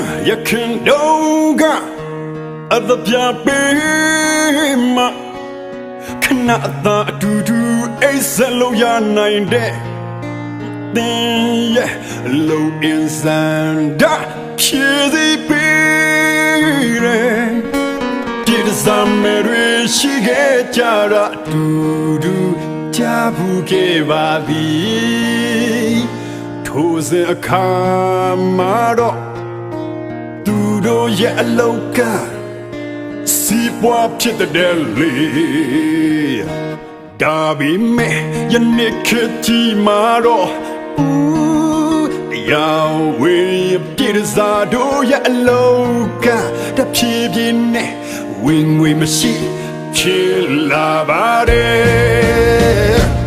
စဉ်ရခင်တော့ကအသပြပေးမှာခဏသာအတူတူအိတ်ဆက်လို့ရနိုင်တဲ့သင်ရဲ့လုံအင်းစံဒါဖြည့်စီပေးတယ်ဒီစမ်းမဲ့ရရှိခဲ့ကြတာအတူတူကြဘူးခဲ့ပါပြီထိုစဉ်အခါမှာတော့သူ တို့ရဲ့အလောက်ကစီးပွားဖြစ်တဲ့လေဒါပေမဲ့ယနေ့ခေတ်ကြီးမှာတော့ဦးတရားဝင်ပြည့်စားတို့ရဲ့အလောက်ကတဖြည်းဖြည်းနဲ့ဝင်ငွေမရှိချစ်လာပါတယ်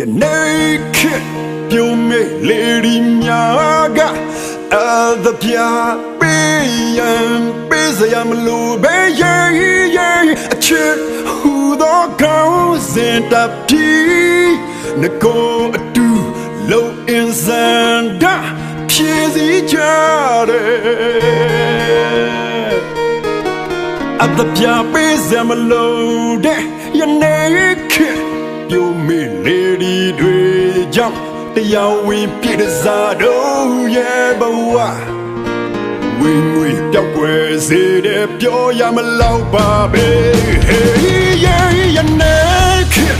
ယနေ့ခေတ်ပြုံးမေလေဒီများကအသပြပေးရန်ပေးစရာမလိုပဲရေရေအချစ်ဟူသောကောင်းစင်တပ်ပြီးငကိုအတူလုံးအင်းစံဒါဖြည့်စည်းကြတယ်အတပြပေးစမလို့တဲ့ယနေ့ခေတ် ပြိုမေလေဒီတွေကြောင့်တရားဝင်ပြည့်စားတော့ရဲ့ဘဝဝင်ငွေပြောက်ွယ်စေတဲ့ပြောရမလောက်ပါပဲ Hey yeah ယနေ့ခေတ်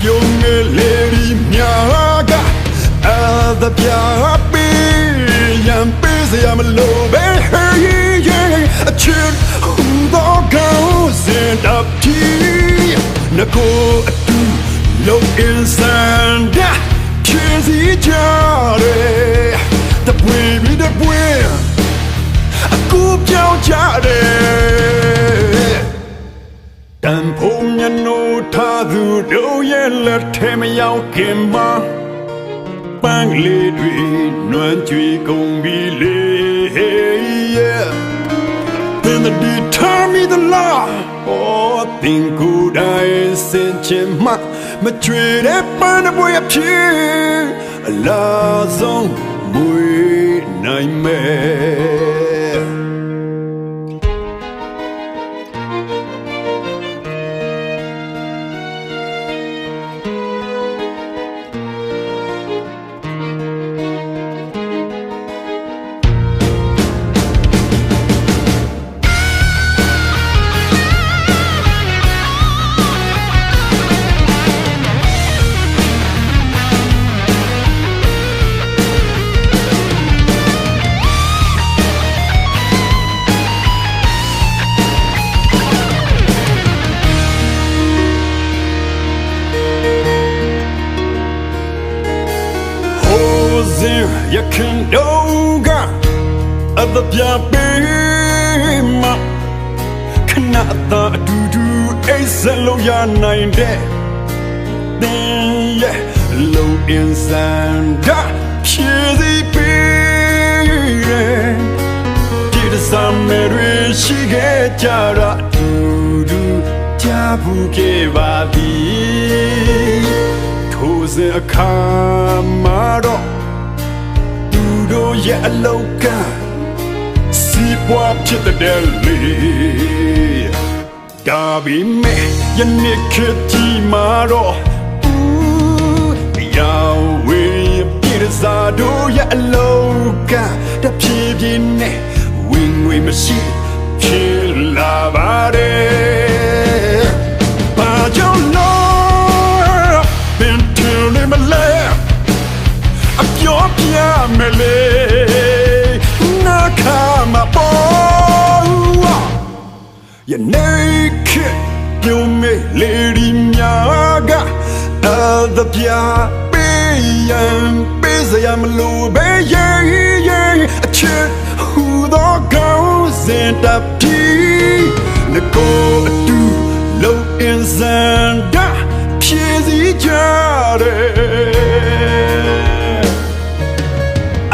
ပြိုမေလေဒီများကအတပြပေးရန်ပေးစရာမလို့ပဲ Hey yeah အချစ်ဟူသောကောင်းစင်တပ်ကြီးငကိုအတူ လုံးအင်းစန်ဒါချီစီကြတယ်တပွေပြီးတပွေအကူပြောင်းကြတယ်တန်ဖို့မျက်နှာထားသူတို့ရဲ့လက်ထဲမရောက်ခင်မှာပန်းလေးတွေနွမ်းကြွေကုန်ပြီလေ yeah Then the determine the law Oh, think good I sent you my My trade up on the boy up here A last song boy nightmare ရခင်တော့ကအသပြပေးမှာခဏသာအတူတူအိတ်ဆက်လို့ရနိုင်တဲ့သင်ရဲ့လုံအင်းစံဒါဖြည့်စီပေးတယ်ဒီတစမ်းမဲ့ရရှိခဲ့ကြတာအတူတူကြဘူးခဲ့ပါပြီထိုစဉ်အခါမှာတော့သူ တို့ရဲ့အလောက်ကစီးပွားဖြစ်တဲ့လေဒါပေမဲ့ယနေ့ခေတ်ကြီးမှာတော့ဦးတရားဝင်ပြည့်စားတို့ရဲ့အလောက်ကတဖြည်းဖြည်းနဲ့ဝင်ငွေမရှိဖြစ်လာပါတယ် ယနေ့ခေတ်ပြုံးမေလေဒီများကအသပြပေးရန်ပေးစရာမလိုပဲရေရေအချစ်ဟူသောကောင်းစင်တပ်ပြီးငကိုအတူလုံးအင်းစံဒါဖြည့်စည်းကြတယ်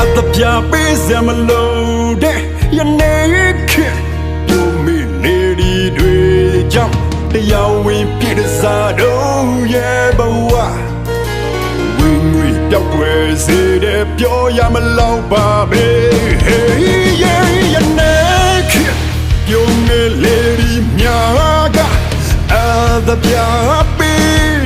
at the pia pays them load your naked you me တရားဝင်ပြည့်တဲ့စားတော့ရဲ့ဘဝဝင်းငွေပြောက်ွယ်စေတဲ့ပြောရမလောက်ပါပဲ Hey yeah yeah neck ပြုံးငယ်လေးဒီမြာကအာသပြပေး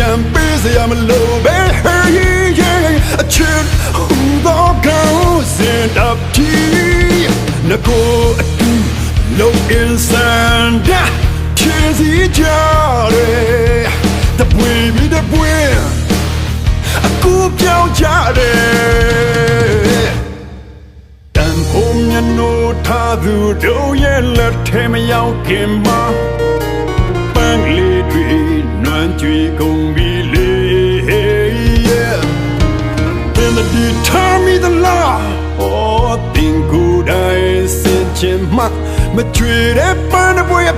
ရန်ပေးစရာမလိုပဲ Hey yeah အချစ်ဟူသောကောင်းစင်တပ်ကြီးငကိုအတူလုံးအ င်းကြတယ်တန်ဖို့မျက်နှာထားသူတို့ရဲ့လက်ထဲမရောက်ခင်မှာပန်းလေးတွေနွမ်းကြွေကုန်ပြီလေ In the determine the law Oh, think good I sent you ma မကြွေတဲ့ပန်းတစ်ပွေအဖြစ်အလားဆုံး